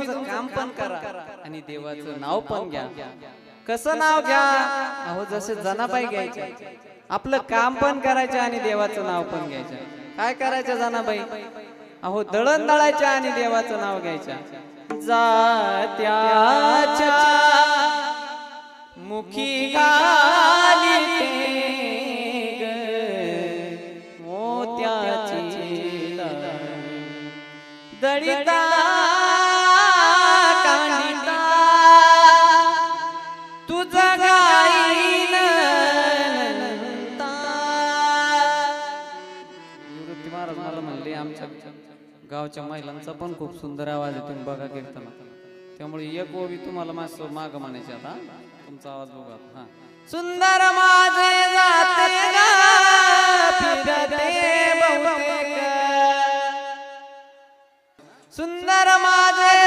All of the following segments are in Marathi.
काम पण करा आणि देवाचं नाव पण घ्या. कसं नाव घ्या? अहो जसे जनाबाई घ्यायचे. आपलं काम पण करायचं आणि देवाचं नाव पण घ्यायचं. काय करायचं जनाबाई? अहो दळण दळायचं आणि देवाचं नाव घ्यायचं. जात्याच्या मुखी मोत्याची दळिता आमच्या गावच्या महिलांचा पण खूप सुंदर आवाज आहे तुम्ही बघा कीर्तन. त्यामुळे एक ओवी तुम्हाला माझं माग म्हणायची आता. तुमचा आवाज बघा हा. सुंदर माझे जाते सुंदर माझे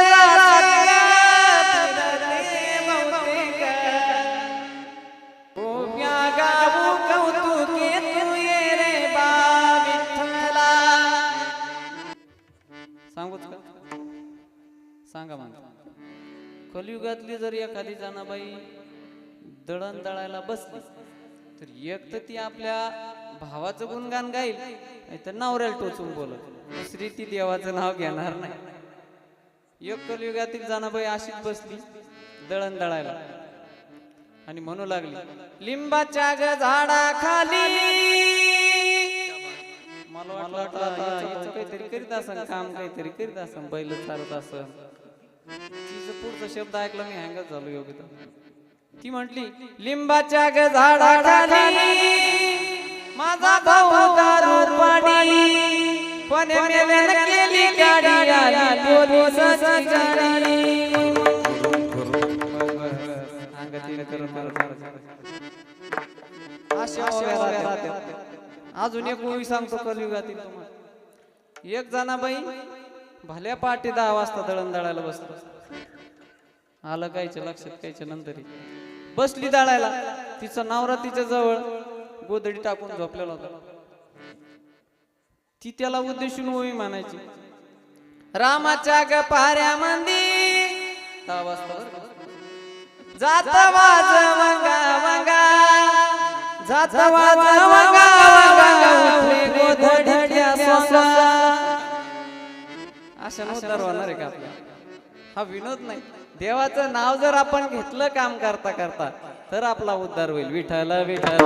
सांगा मग. कलियुगातली जर एखादी जाणाबाई दळण दळायला बसली तर एक तर ती आपल्या भावाचं गुणगान गाईल नाहीतर नवऱ्याला टोचून बोलत. दुसरी ती देवाचं नाव घेणार नाही. एक कलियुगातील जाणाबाई अशीच बसली दळण दळायला. आणि म्हणू लागली लिंबाच्या ग झाडाखाली काहीतरी करीत असं काम काहीतरी करीत असं बैल चालत असं तिचं पुढचा शब्द ऐकला मी हँगच झालो योगिता ती म्हटली लिंबाच्या ग झाडाखाली माझा भाऊ दारू पाणी पण मेल्यानं केली गाडी आली पोलिसाची गाडी. अजून एक मूवी सांगतो कलियुगातील तुम्हाला. एक जणाबाई भल्या पहाटे दहा वाजता दळण दळायला बसलो. आलं कायच्या लक्षात कायच्या नंतर बसली दळायला. तिचा नवरा तिच्या जवळ गोदडी टाकून झोपलेला होता. ती त्याला उद्देशून होई म्हणायची रामाच्या ग पाऱ्या मंदी दहा वाजता बरं जात वाज मंगा मंगा जात वाज मंगा अशा उद्धार होणार आहे का आपला? हा विनोद नाही. देवाचं नाव जर आपण घेतलं काम करता करता तर आपला उद्धार होईल. विठ्ठल विठ्ठल.